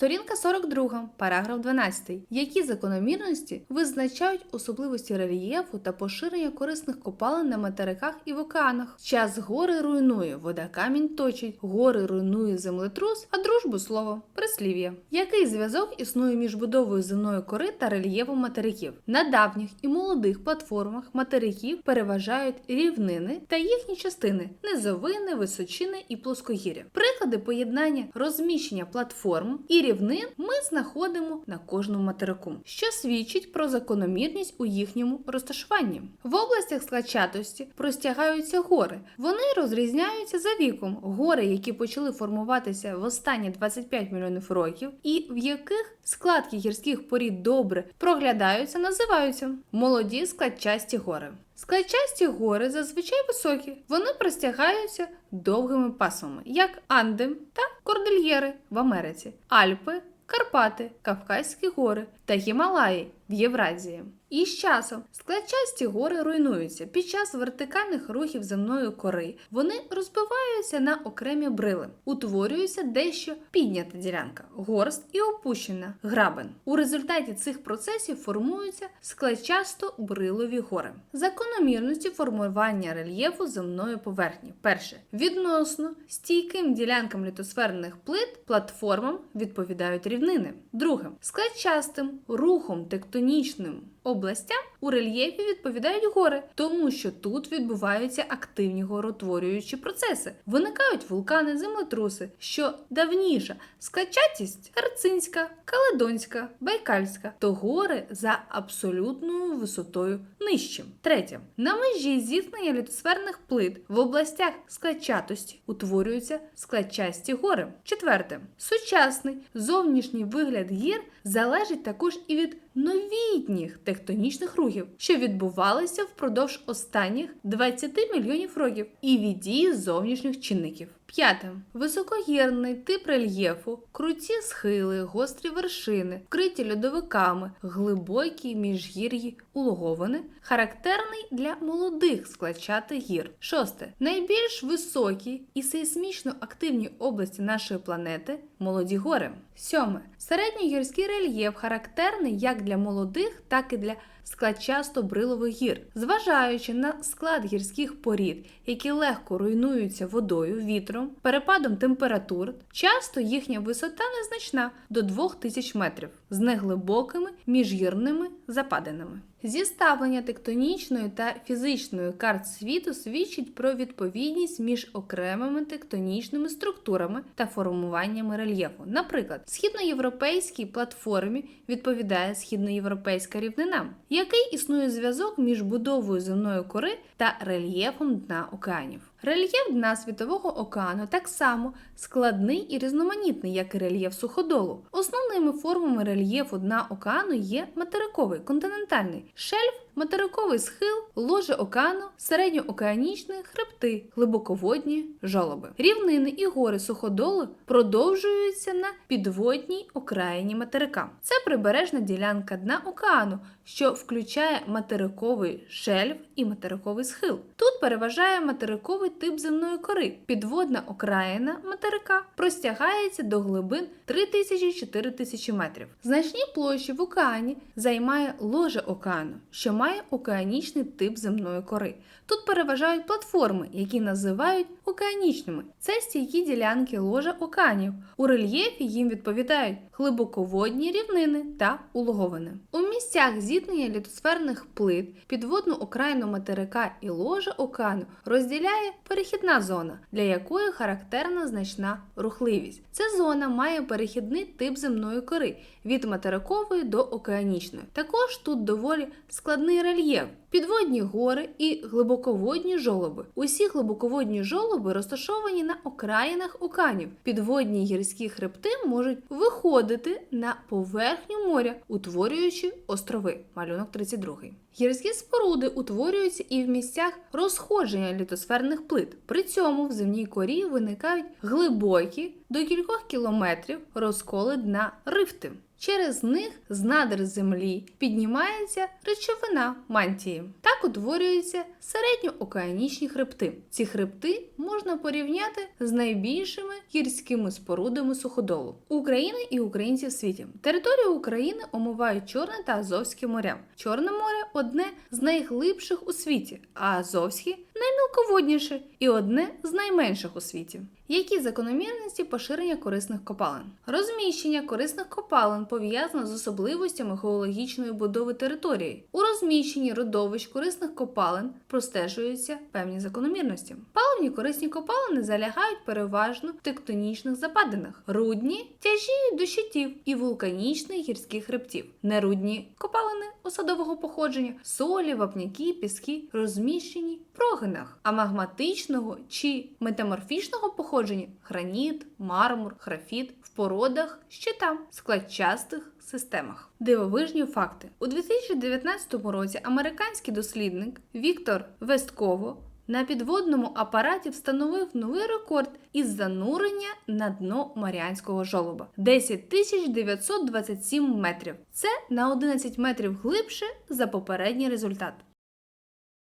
Сторінка 42, параграф 12. Які закономірності визначають особливості рельєфу та поширення корисних копалин на материках і в океанах? Час гори руйнує, вода камінь точить, гори руйнує землетрус, а дружбу слово прислів'я. Який зв'язок існує між будовою земної кори та рельєфом материків? На давніх і молодих платформах материків переважають рівнини та їхні частини низовини, височини і плоскогір'я. Приклади поєднання розміщення платформ і рівнин ми знаходимо на кожному материку, що свідчить про закономірність у їхньому розташуванні. В областях складчатості простягаються гори. Вони розрізняються за віком. Гори, які почали формуватися в останні 25 мільйонів років, і в яких складки гірських порід добре проглядаються, називаються молоді складчасті гори. Складчасті гори зазвичай високі, вони простягаються довгими пасмами, як Анди та Кордильєри в Америці, Альпи, Карпати, Кавказькі гори та Гімалаї в Євразії. І з часом складчасті гори руйнуються. Під час вертикальних рухів земної кори вони розбиваються на окремі брили, утворюється дещо піднята ділянка, горст і опущена грабен. У результаті цих процесів формуються складчасто брилові гори. Закономірності формування рельєфу земної поверхні. Перше відносно стійким ділянкам літосферних плит платформам відповідають рівнини. Друге складчастим рухом тектонічним областям у рельєфі відповідають гори, тому що тут відбуваються активні горотворюючі процеси. Виникають вулкани, землетруси, що давніша скачатість Герцинська, Каледонська, Байкальська, то гори за абсолютною висотою нижчим. Третє на межі зіткнення літосферних плит в областях складчатості утворюються складчасті гори. Четверте сучасний зовнішній вигляд гір залежить також і від новітніх тектонічних рухів, що відбувалися впродовж останніх 20 мільйонів років, і від дії зовнішніх чинників. П'яте високогірний тип рельєфу, круті схили, гострі вершини, вкриті льодовиками, глибокі міжгір'ї улоговини, характерний для молодих складчатих гір. Шосте найбільш високі і сейсмічно активні області нашої планети молоді гори. Сьоме середньогірський рельєф характерний як для молодих, так і для складчасто брилових гір, зважаючи на склад гірських порід, які легко руйнуються водою, вітром, перепадом температур, часто їхня висота незначна до 2000 метрів з неглибокими міжгірними западинами. Зіставлення тектонічної та фізичної карт світу свідчить про відповідність між окремими тектонічними структурами та формуваннями рельєфу. Наприклад, східноєвропейській платформі відповідає східноєвропейська рівнина, який існує зв'язок між будовою земної кори та рельєфом дна океанів. Рельєф дна світового океану так само складний і різноманітний, як і рельєф суходолу. Основними формами рельєфу дна океану є материковий, континентальний, шельф, материковий схил, ложе океану, середньоокеанічні хребти, глибоководні жолоби. Рівнини і гори суходолу продовжуються на підводній окраїні материка. Це прибережна ділянка дна океану, що включає материковий шельф і материковий схил. Тут переважає материковий тип земної кори. Підводна окраїна материка простягається до глибин 3000-4000 метрів. Значні площі в океані займає ложе океану, що має океанічний тип земної кори. Тут переважають платформи, які називають океанічними. Це стійкі ділянки ложа океанів. У рельєфі їм відповідають глибоководні рівнини та улоговини. У місцях зіткнення літосферних плит підводну окраїну материка і ложа океану розділяє перехідна зона, для якої характерна значна рухливість. Ця зона має перехідний тип земної кори від материкової до океанічної. Також тут доволі складний рельєф. Підводні гори і глибоководні жолоби. Усі глибоководні жолоби розташовані на окраїнах океанів. Підводні гірські хребти можуть виходити на поверхню моря, утворюючи острови. Малюнок 32. Гірські споруди утворюються і в місцях розходження літосферних плит. При цьому в земній корі виникають глибокі до кількох кілометрів розколи дна рифти. Через них з надр землі піднімається речовина мантії. Так утворюються середньоокеанічні хребти. Ці хребти можна порівняти з найбільшими гірськими спорудами суходолу України і українців в світі. Територію України омивають Чорне та Азовське моря. Чорне море одне з найглибших у світі, а Азовське наймілководніше і одне з найменших у світі. Які закономірності поширення корисних копалин? Розміщення корисних копалин пов'язано з особливостями геологічної будови території. У розміщенні родовищ корисних копалин простежуються певні закономірності. Паливні корисні копалини залягають переважно в тектонічних западинах. Рудні тяжіють до щитів і вулканічних гірських хребтів. Нерудні копалини осадового походження, солі, вапняки, піски розміщені в прогинах, а магматичного чи метаморфічного походження граніт, мармур, графіт в породах ще там, складчастих системах. Дивовижні факти у 2019 році американський дослідник Віктор Вестково на підводному апараті встановив новий рекорд із занурення на дно Маріанського жолоба 10 927 метрів. Це на 11 метрів глибше за попередній результат.